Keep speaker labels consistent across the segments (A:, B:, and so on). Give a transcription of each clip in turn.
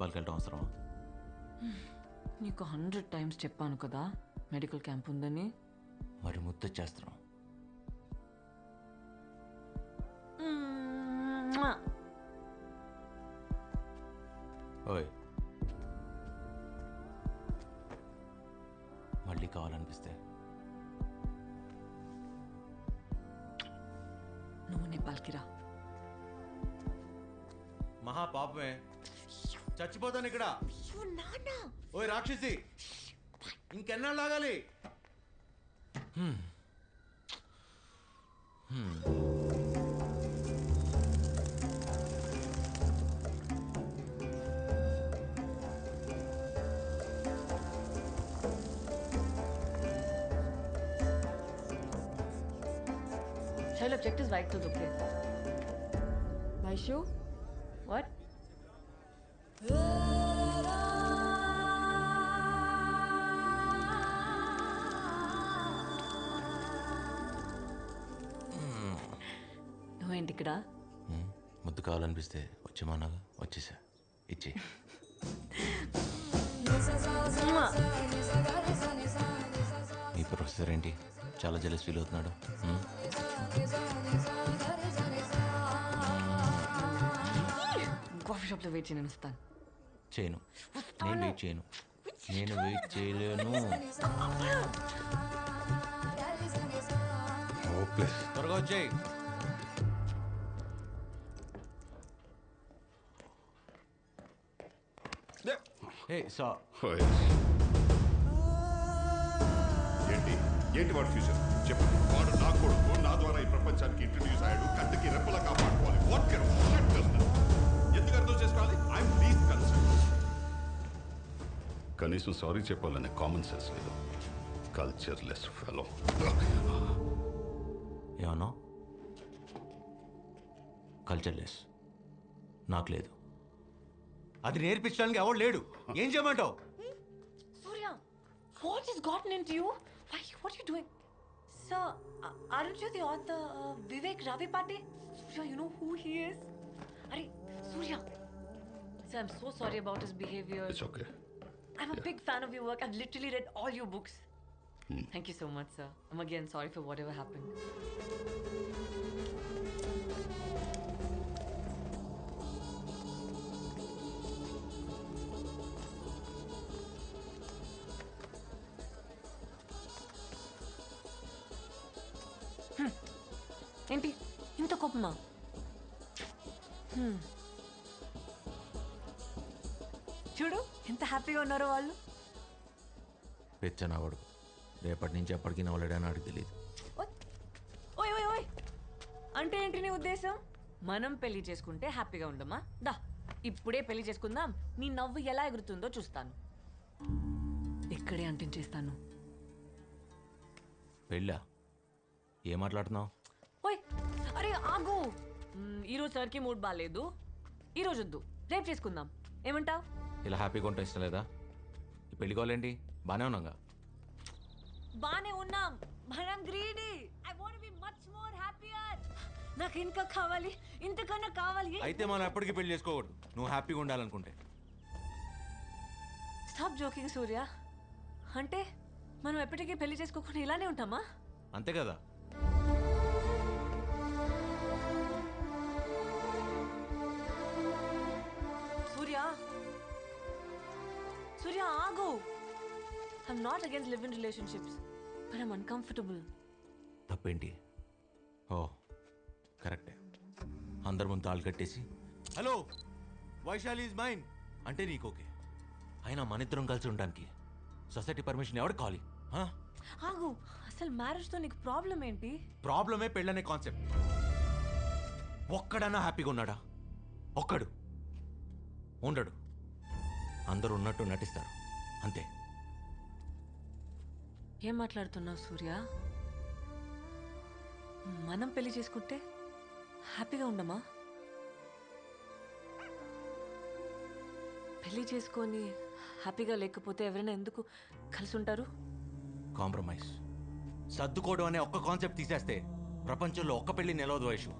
A: నేపాల్కి వెళ్ళడం అవసరం
B: నీకు హండ్రెడ్ టైమ్స్ చెప్పాను కదా మెడికల్ క్యాంప్ ఉందని.
A: మరి ముద్ద చేస్తున్నాం. ఓయ్. మళ్ళీ కావాలనిపిస్తే.
B: నువ్వు నేపాల్కి రా.
A: మహా పాపమే. చచ్చిపోతాను ఇక్కడ
B: నాన్న
A: ఓయ్ రాక్షసి ఇంకెన్నాళ్ళు ఆగాలి
B: Shall object his bike to Dukke? Vaishu? What? నువ్వేంటి ఇక్కడ
A: ముద్దు కావాలనిపిస్తే వచ్చేమన్నాగా? వచ్చేసా. ఇచ్చి. మీ ప్రొఫెసర్ ఏంటి? చాలా జలస్ ఫీల్ అవుతున్నాడు?
B: కాఫీ షాప్లో వెయిట్ చేయను వస్తాను.
A: చేయను. నేను వెయిట్ చేయను. నేను వెయిట్ చేయలేను. త్వరగా వచ్చేయి. సా
C: ఏంటి? ఏంటి వాడు ఫ్యూచర్ చెప్పు. వాడు నా కొడుకు నా ద్వారా ఈ ప్రపంచానికి ఇంట్రడ్యూస్ అయ్యాడు. కంటికి రెప్పలా కాపాడుకోవాలి. వాట్ కెన్ ఎందుకు అర్థం చేసుకోవాలి? ఐఎమ్ ప్లీజ్ కన్సర్న్ కనీసం సారీ చెప్పాలనే కామన్ సెన్స్ లేదు. కల్చర్ లెస్ ఫెలో
A: ఏమన్నా? కల్చర్లెస్ నాకు లేదు. అది నేర్పించడానికి ఎవడు లేడు ఏం చేయమంటావు
B: Surya, what has gotten into you? Why? What are you doing? Sir, uh, aren't you the author uh, Vivek Ravipate? Surya, you know who he is? Are Surya. Sir, I'm so sorry about his behavior.
C: It's okay
B: I'm a big fan of your work. I've literally read all your books. Thank you so much, sir. I'm again sorry for whatever happened. ఏంటి? ఇంత కోపమా? Hmm. చూడు ఎంత హ్యాపీగా ఉన్నారో వాళ్ళు.
A: పెచ్చనావాడు రేపటి నుంచి ఎప్పటికీ నవ్వలేడని నాకు తెలియదు
B: ఓయ్ ఓయ్ ఓయ్ ఓయ్. అంటే ఏంటి నీ ఉద్దేశం? మనం పెళ్ళి చేసుకుంటే హ్యాపీగా ఉండమా? దా ఇప్పుడే పెళ్ళి చేసుకుందాం. నీ నవ్వు ఎలా ఎగురుతుందో చూస్తాను. ఇక్కడే అంటించేస్తాను.
A: పెళ్ళా? ఏం మాట్లాడుతున్నావు?
B: ఓయ్ అరే ఆగు. ఈరోజు సార్కి మూడ్ బాగాలేదు ఈరోజు వద్దు. రేపు చేసుకుందాం. ఏమంటావ్
A: ఇలా హ్యాపీగా ఉంటాం ఇష్టం లేదా? ఈ పెళ్ళి కావాలేంటి? బాగానే ఉన్నాగా?
B: బానే ఉన్నాం. మనం greedy. I want be much more happier నాకు ఇంకా కావాలి. ఇంతకన్నా కావాలి.
A: అయితే మనం ఎప్పటికీ పెళ్ళి చేసుకోకూడదు. నువ్వు హ్యాపీగా ఉండాలనుకుంటే.
B: Stop joking Surya. అంటే మనం ఎప్పటికీ పెళ్ళి చేసుకోకుండా ఇలానే ఉంటామా?
A: అంతే కదా.
B: I'm not against live in relationships but I'm uncomfortable
A: తప్పేంటి? ఓ కరెక్టే. అందరి ముందు తాళ్ళు కట్టేసి హలో వైశాలి ఈజ్ మైన్. అంటే నీకు ఓకే. అయినా మన ఇద్దరం కలిసి ఉండడానికి సొసైటీ పర్మిషన్ ఎవరు కావాలి?
B: ఆగు అసలు మ్యారేజ్తో నీకు ప్రాబ్లం ఏంటి?
A: ప్రాబ్లమే పెళ్ళనే కాన్సెప్ట్. ఒక్కడన్నా హ్యాపీగా ఉన్నాడా? ఒక్కడు. ఉండడు. అందరూ ఉన్నట్టు నటిస్తారు. అంతే.
B: ఏం మాట్లాడుతున్నావు సూర్య? మనం పెళ్ళి చేసుకుంటే హ్యాపీగా ఉండమా? పెళ్ళి చేసుకొని హ్యాపీగా లేకపోతే ఎవరైనా ఎందుకు కలిసి ఉంటారు
A: కాంప్రమైజ్. సర్దుకోవడం అనే ఒక్క కాన్సెప్ట్ తీసేస్తే ప్రపంచంలో ఒక్క పెళ్ళి నిలవదు వయసు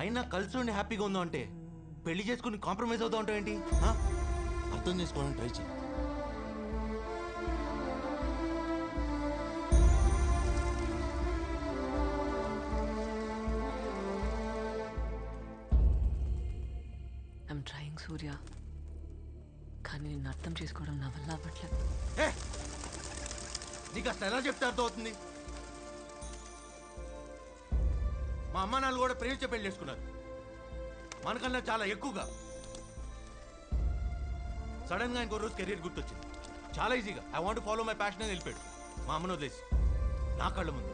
A: అయినా కలిసి ఉండి హ్యాపీగా ఉందో అంటే పెళ్ళి చేసుకుని కాంప్రమైజ్ అవుతా ఉంటావు ఏంటి అర్థం చేసుకోవడానికి ట్రై చేయి.
B: ఐమ్ సూర్య? కానీ నిన్ను అర్థం చేసుకోవడం నా వల్ల అవ్వట్లేదు.
A: ఏ! నీకు అసలు ఎలా చెప్తే అర్థం అవుతుంది మా అమ్మ నాన్న కూడా ప్రేమించే పెళ్ళి చేసుకున్నారు. మనకన్నా చాలా ఎక్కువగా. సడన్గా ఇంకో రోజు కెరీర్ గుర్తొచ్చింది. చాలా ఈజీగా I want follow my passion అని వెళ్ళిపోయాడు. మా అమ్మను వదిలేసి. నా కళ్ళ ముందు.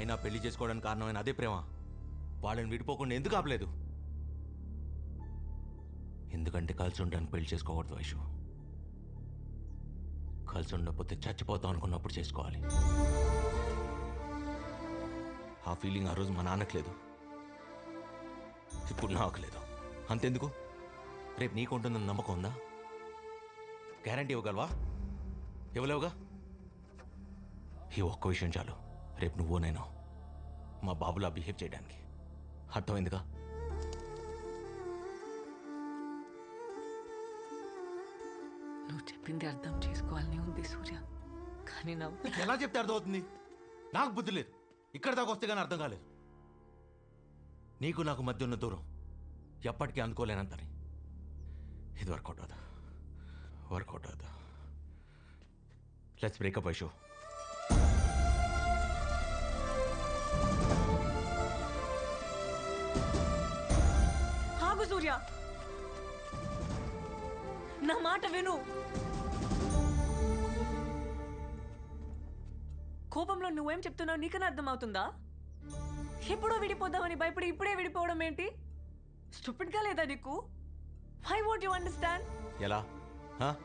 A: అయినా పెళ్ళి చేసుకోవడానికి కారణమైన అదే ప్రేమ. వాళ్ళని విడిపోకుండా ఎందుకు ఆపలేదు? ఎందుకంటే కలిసి ఉండడానికి పెళ్ళి చేసుకోకూడదు వైషు. కలిసి ఉండకపోతే చచ్చిపోతాం అనుకున్నప్పుడు చేసుకోవాలి. ఆ ఫీలింగ్ ఆ రోజు మా నాన్నకలేదు ఇప్పుడు నాకు లేదు. అంతెందుకు? రేపు నీకు ఉంటుందని నమ్మకం ఉందా? గ్యారంటీ ఇవ్వగలవా? ఇవ్వలేవుగా? ఈ ఒక్క విషయం చాలు. రేపు నువ్వు నేను మా బాబులా బిహేవ్ చేయడానికి. అర్థమైందిగా?
B: నువ్వు చెప్పింది అర్థం చేసుకోవాలని ఉంది సూర్య. కానీ నా
A: నీకు ఎలా చెప్తే అర్థమవుతుంది? నాకు బుద్ధి లేదు. ఇక్కడ దాకా వస్తే కానీ అర్థం కాలేదు. నీకు నాకు మధ్య ఉన్న దూరం ఎప్పటికీ అందుకోలేనంతని. ఇది వర్కౌట్ అవుదా వర్కౌట్ అవుదా లెట్స్ బ్రేకప్ ఐ
B: నా మాట విను. కోపంలో నువ్వేం చెప్తున్నావు నీకన్నా అర్థమవుతుందా? ఎప్పుడో విడిపోదామని భయపడి ఇప్పుడే విడిపోవడం ఏంటి? స్టూపిడ్గా లేదా నీకు? వై వోంట్ యు అండర్స్టాండ్
A: ఎలా? హా?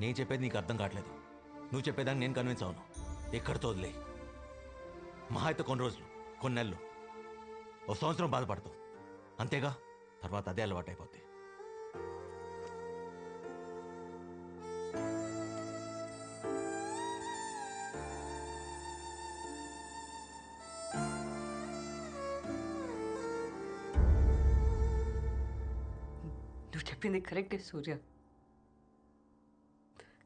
A: నేను చెప్పేది నీకు అర్థం కావట్లేదు. నువ్వు చెప్పేదాన్ని నేను కన్విన్స్ అవును. ఎక్కడితో వదిలే. మహా అయితే కొన్ని రోజులు కొన్ని నెలలు ఒక సంవత్సరం బాధపడతావు. అంతేగా? తర్వాత అదే అలవాటు అయిపోద్ది
B: చెప్పింది కరెక్టే సూర్య.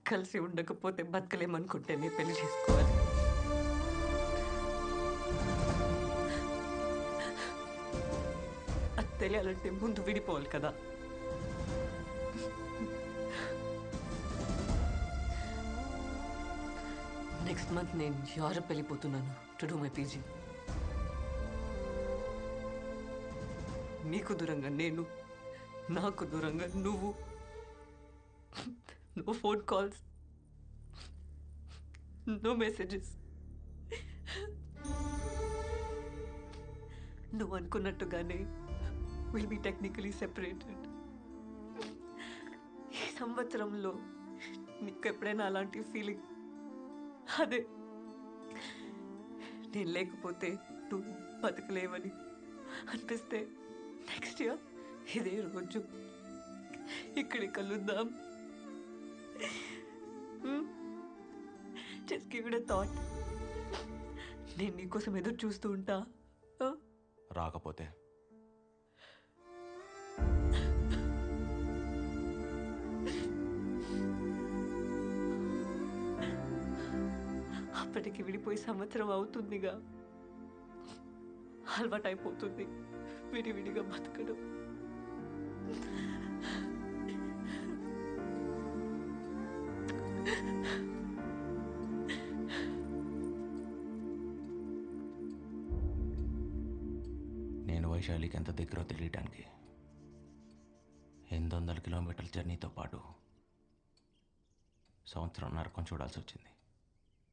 B: కలిసి ఉండకపోతే బతకలేమనుకుంటేనే పెళ్ళి చేసుకోవాలి. అది తెలియాలంటే ముందు విడిపోవాలి కదా. నెక్స్ట్ మంత్ నేను యూరప్ వెళ్ళిపోతున్నాను టు డూ మై పీజీ నీకు దూరంగా నేను నాకు దూరంగా నువ్వు. No phone calls no messages నువ్వు అనుకున్నట్టుగానే విల్ బి టెక్నికలీ సెపరేటెడ్ ఈ సంవత్సరంలో నీకు ఎప్పుడైనా అలాంటి ఫీలింగ్ అదే. నేను లేకపోతే నువ్వు బతకలేవని అనిపిస్తే నెక్స్ట్ ఇయర్ ఇదే రోజు ఇక్కడికి కలుద్దాం. Just give it thought. నేను నీకోసం ఎదురు చూస్తూ ఉంటా?
A: రాకపోతే.
B: అప్పటికి విడిపోయి సంవత్సరం అవుతుందిగా. అలవాటు అయిపోతుంది విడివిడిగా బతకడం.
A: నేను వైశాలికి ఎంత దగ్గర తెలియటానికి ఎనిమిది వందల కిలోమీటర్ల జర్నీతో పాటు సంవత్సరం నరకం చూడాల్సి వచ్చింది.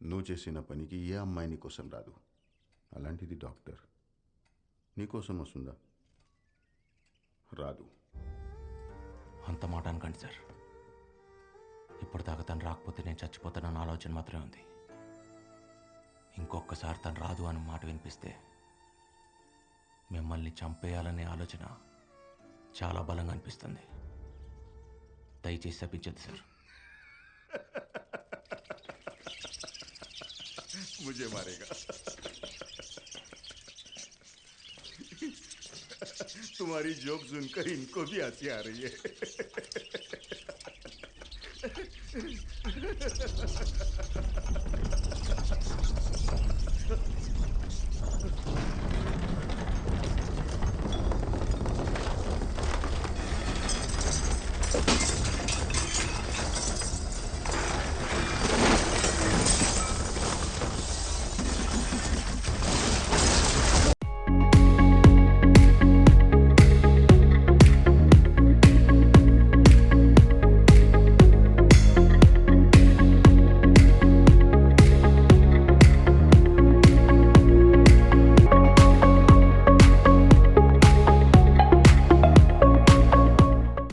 C: నువ్వు చేసిన పనికి ఏ అమ్మాయి నీకోసం రాదు. అలాంటిది డాక్టర్ నీకోసం వస్తుందా? రాదు.
A: అంత మాట అనకండి సార్. ఇప్పటిదాకా తను రాకపోతే నేను చచ్చిపోతానన్న ఆలోచన మాత్రమే ఉంది. ఇంకొకసారి తను రాదు అని మాట వినిపిస్తే మిమ్మల్ని చంపేయాలనే ఆలోచన చాలా బలంగా అనిపిస్తుంది. దయచేసి తప్పించద్దు సార్.
C: ముజే మారేగా.
D: तुम्हारी जोक सुनकर इनको भी हँसी आ रही है।